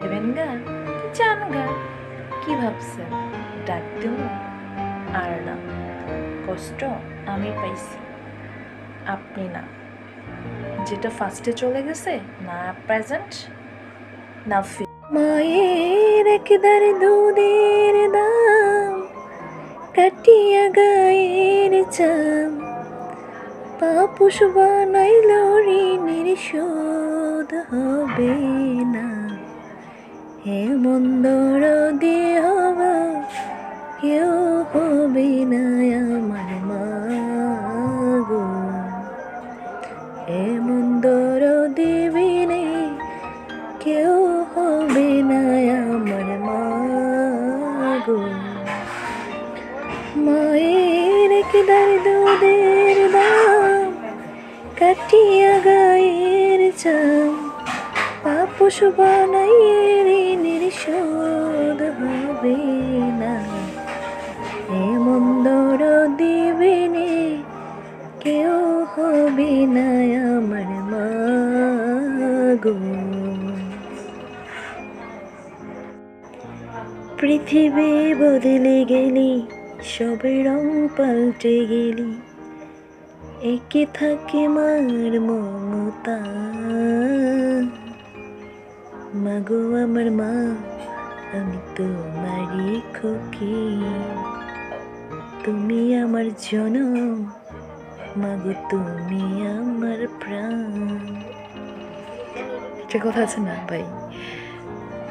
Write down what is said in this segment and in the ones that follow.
যাবেন গা যান গা কি ভাবছেন ডাক দেব আর না, কষ্ট আমি পাইছি। আপনি না। যেটা ফার্স্টে চলে গেছে, না প্রেজেন্ট না মায়ের একদার দুধের দাম, কাটিয়া গায়ের চাম। পাপুষ বানাইল ঋণের শোধ হবে না হে মন্দর দেহ কেউ হবে না আমার মাগো হে মন্দর দেবিনে কেউ হবে না আমার মাগো মায়ের কেদার দুধের দাম কাটিয়া গায়ের চাম পাপুষ বানাইয়ে ঋণের হবে না। এ মন্দর দিবেনে, কেউ হবে না আমার মাগো পৃথিবী বদলে গেলি, সবে রং পাল্টে গেলি। একে থাকে মার মমতা। মাগো আমার মা, আমি তোমারই খুকি। তুমি আমার জনম, মাগো তুমি আমার প্রাণ। একটা কথা আছে না ভাই?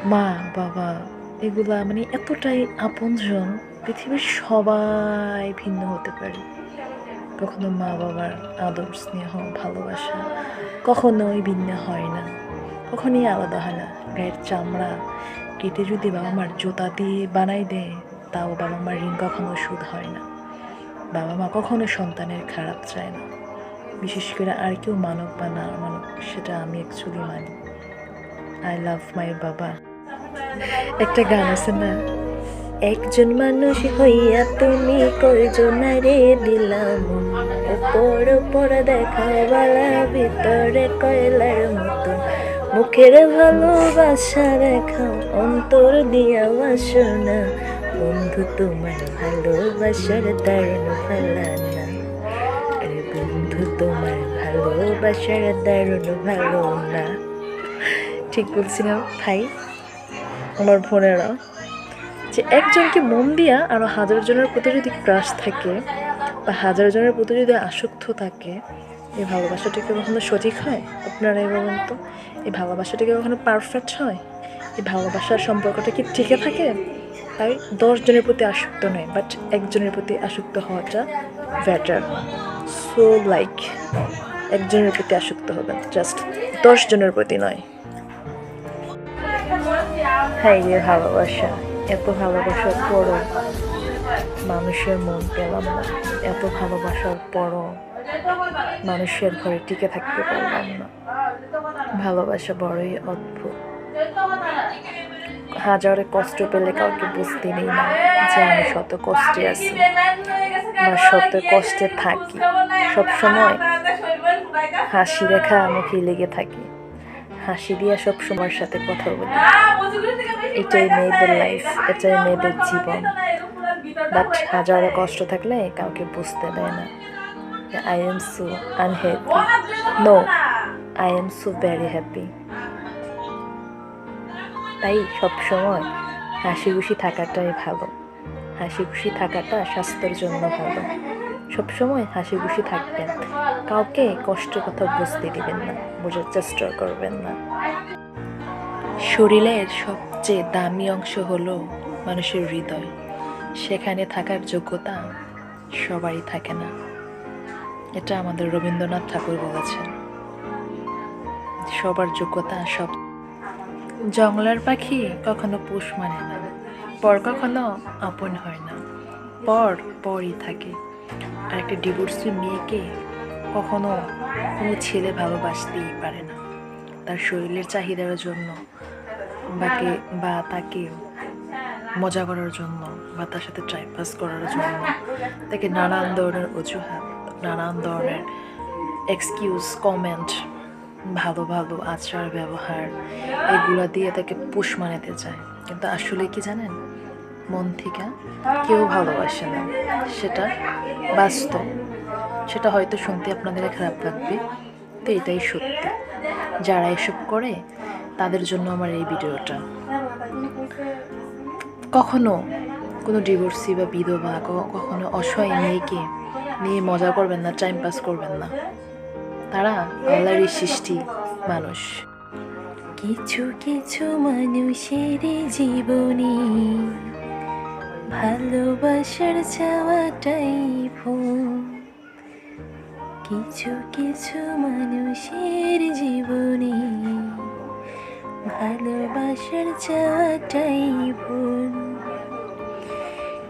মা, বাবা, এগুলা মানে এতটাই আপনজন, পৃথিবীর সবাই ভিন্ন হতে পারে। কখনো মা বাবার আদর, স্নেহ, ভালোবাসা কখনোই ভিন্ন হয় না। কখনোই আলাদা হয় না গায়ের চামড়া কেটে যদি বাবা মার জুতা দিয়ে বানাই দেয়, তাও বাবা মার ঋণ কখনো সুদ হয় না। বাবা মা কখনো সন্তানের খারাপ চায় না। বিশেষ করে আর কেউ মানব বা না মানব সেটা আমি অ্যাকচুয়ালি মানি। আই লাভ মাই বাবা একটা গান আছে না? একজন মানুষ হইয়া তুমি কয়জনারে দিলাম ওপর ওপর দেখাবালা ভিতরে কয়লার মতো। মুখের ভালোবাসা দেখাও অন্তর দিয়া বাসনা। বন্ধু, তোমার ভালোবাসার দারুণ ফেলানা। আরে বন্ধু, তোমার ভালোবাসার দারুণ ভালো না ঠিক বলছি না ভাই? আমার বোনেরা, যে একজনকে মন দিয়া আরও হাজার জনের প্রতি যদি ক্রাশ থাকে বা হাজার জনের প্রতি যদি আসক্ত থাকে এই ভালোবাসাটা কি কখনো সঠিক হয়? আপনারাই বলুন তো। এই ভালোবাসাটা কি কখনো পারফেক্ট হয়? এই ভালোবাসার সম্পর্কটা কি টিকে থাকে? তাই দশ জনের প্রতি আসক্ত নয় বাট একজনের প্রতি আসক্ত হওয়াটা বেটার সো লাইক একজনের প্রতি আসক্ত হবেন জাস্ট দশ জনের প্রতি নয়। হ্যাঁ রে ভালোবাসা, এত ভালোবাসার পরও মানুষের মন পেলাম না। এত ভালোবাসার পরও মানুষের ঘরে টিকে থাকতে পারলাম না। ভালোবাসা বড়ই অদ্ভুত। হাজারে কষ্ট পেলে কাউকে বুঝতে নেই না যে আমি শত কষ্টে আছি বা শত কষ্টে থাকি। সব সময় হাসি রেখা মুখে লেগে থাকি। হাসি দিয়া সব সময়ের সাথে কথা বলি। এটাই মেয়েদের লাইফ এটাই মেয়েদের জীবন। বাট হাজারো কষ্ট থাকলে কাউকে বুঝতে দেয় না। I am so unhappy no I am so very happy তাই সবসময় হাসি খুশি থাকাটাই ভালো। হাসি খুশি থাকাটা স্বাস্থ্যের জন্য ভালো। সবসময় হাসি খুশি থাকবেন। কাউকে কষ্টের কথা বুঝতে দিবেন না, বোঝার চেষ্টা করবেন না। শরীরের সবচেয়ে দামি অংশ হলো মানুষের হৃদয়। সেখানে থাকার যোগ্যতা সবারই থাকে না। এটা আমাদের রবীন্দ্রনাথ ঠাকুর বলেছেন। সবার যোগ্যতা সব। জঙ্গলার পাখি কখনো পোষ মানে না, পর কখনো আপন হয় না, পর পরই থাকে। আর একটা ডিভোর্সি মেয়েকে কখনো কোনো ছেলে ভালোবাসতেই পারে না। তার শরীরের চাহিদার জন্য বাকে বা তাকে মজা করার জন্য বা তার সাথে টাইম পাস করার জন্য তাকে নানান ধরনের অজুহাত নানান ধরনের এক্সকিউজ কমেন্ট ভালো ভালো আচার ব্যবহার এগুলো দিয়ে তাকে পুষ মানাতে চায়। কিন্তু আসলে কি জানেন? মন থেকে কেউ ভালোবাসে না। সেটা বাস্তব। সেটা হয়তো শুনতে আপনাদের খারাপ লাগবে, তো এটাই সত্যি। যারা এসব করে, তাদের জন্য আমার এই ভিডিওটা। কখনো কোনো ডিভোর্সি বা বিধবা কখনো অসহায় মেয়েকে নিয়ে মজা করবেন না টাইম পাস করবেন না। তারা আল্লাহরই সৃষ্টি মানুষ। কিছু কিছু মানুষের জীবনে ভালোবাসার চাওয়াটাই ভুল। কিছু কিছু মানুষের জীবনে ভালোবাসার চাওয়াটাই ভুল।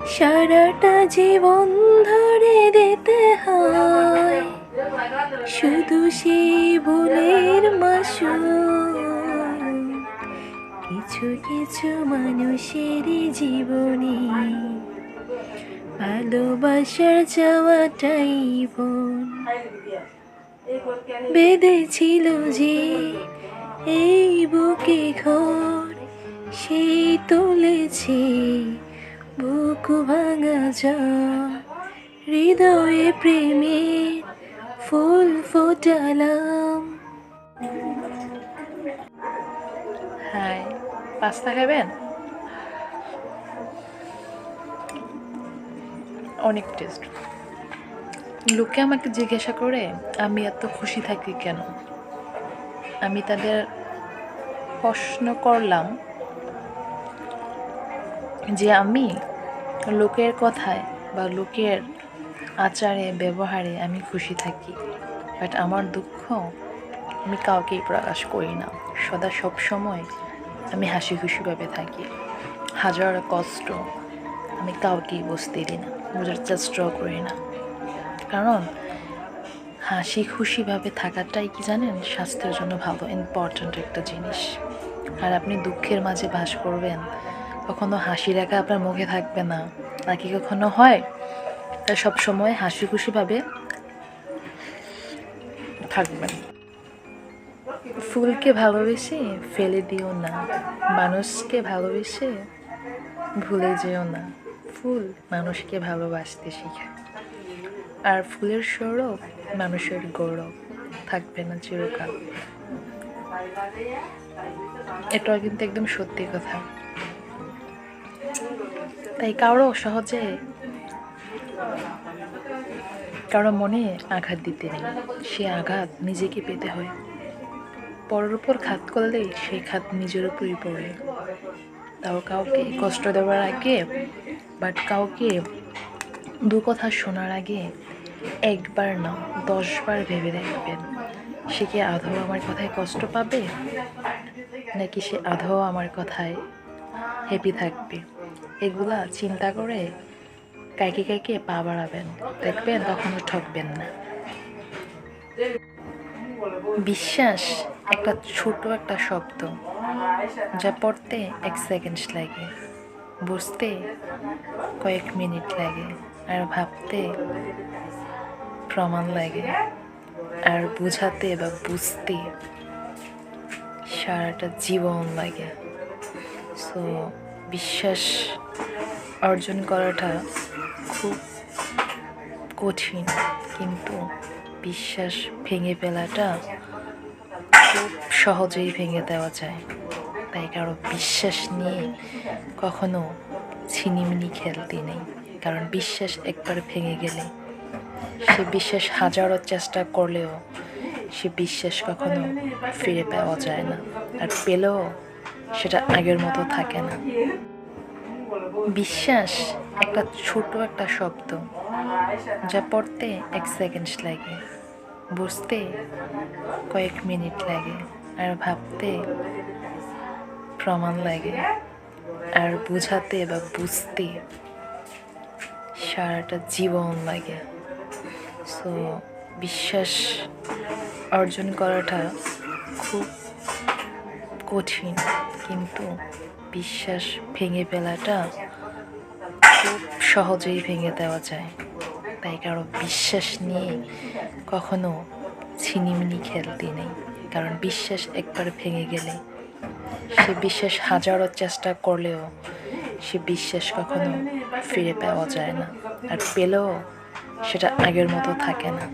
সারাটা জীবন ধরে দিতে হয়। শুধু সেই ভুলের মাসুল। কিছু কিছু মানুষের জীবনে ভালোবাসার যাওয়াটাই বোন। বেঁধেছিল যে এই বুকে ঘর, সেই তুলেছে বুক ভাঙা যা হৃদয়ে প্রেমের ফুল ফোটালাম। হাই পাস্তা খাবেন? অনেক টেস্ট লোকে আমাকে জিজ্ঞাসা করে, আমি এত খুশি থাকি কেন? আমি তাদের প্রশ্ন করলাম। যে আমি লোকের কথায় বা লোকের আচারে, ব্যবহারে আমি খুশি থাকি বাট আমার দুঃখ আমি কাউকেই প্রকাশ করি না। সদা সব সময় আমি হাসি খুশিভাবে থাকি। হাজার কষ্ট আমি কাউকেই বুঝতে দিই না, বোঝার চেষ্টাও করি না। কারণ হাসি খুশিভাবে থাকাটাই কি জানেন? স্বাস্থ্যের জন্য ভালো ইম্পর্ট্যান্ট একটা জিনিস। আর আপনি দুঃখের মাঝে বাস করবেন কখনো হাসি রেখা আপনার মুখে থাকবে না। তা কি কখনো হয়? তাই সবসময় হাসি খুশিভাবে থাকবেন। ফুলকে ভালোবেসে ফেলে দিও না। মানুষকে ভালোবেসে ভুলে যেও না। ফুল মানুষকে ভালোবাসতে শেখায় আর ফুলের সৌরভ মানুষের গৌরব। থাকবে না চিরকাল। এটাও কিন্তু একদম সত্যি কথা। তাই কারও সহজে কারও মনে আঘাত দিতে নেই। সে আঘাত নিজেকে পেতে হয়। পরের উপর খাত করলে সেই খাত নিজের উপরই পড়ে। তাও কাউকে কষ্ট দেওয়ার আগে বাট কাউকে দু কথা শোনার আগে একবার না, দশবার ভেবে দেখবেন। সে কি আধো আমার কথায় কষ্ট পাবে? নাকি সে আধো আমার কথায় হ্যাপি থাকবে? এগুলা চিন্তা করে কাকে কাকে পা বাড়াবেন। দেখবেন তখনও ঠকবেন না। বিশ্বাস একটা ছোট একটা শব্দ যা পড়তে এক সেকেন্ডস লাগে, বুঝতে কয়েক মিনিট লাগে, আর ভাবতে প্রমাণ লাগে, আর বুঝাতে বা বুঝতে সারাটা জীবন লাগে। সো বিশ্বাস অর্জন করাটা খুব কঠিন, কিন্তু বিশ্বাস ভেঙে ফেলাটা খুব সহজেই ভেঙে দেওয়া যায়। তাই কারও বিশ্বাস নিয়ে কখনো ছিনিমিনি খেলতে নেই। কারণ বিশ্বাস একবার ভেঙে গেলে সে বিশ্বাস হাজারো চেষ্টা করলেও সে বিশ্বাস কখনো ফিরে পাওয়া যায় না। আর পেলেও সেটা আগের মতো থাকে না। বিশ্বাস, একটা ছোট একটা শব্দ, যা পড়তে এক সেকেন্ড লাগে, বুঝতে কয়েক মিনিট লাগে, আর ভাবতে প্রমাণ লাগে, আর বুঝাতে বা বুঝতে সারাটা জীবন লাগে। সো বিশ্বাস অর্জন করাটা খুব কঠিন, কিন্তু বিশ্বাস ভেঙে ফেলাটা খুব সহজেই ভেঙে দেওয়া যায়। তাই কারও বিশ্বাস নিয়ে কখনো ছিনিমিনি খেলতে নেই। কারণ বিশ্বাস একবার ভেঙে গেলে সে বিশ্বাস হাজারো চেষ্টা করলেও সে বিশ্বাস কখনো ফিরে পাওয়া যায় না। আর পেলেও সেটা আগের মতো থাকে না।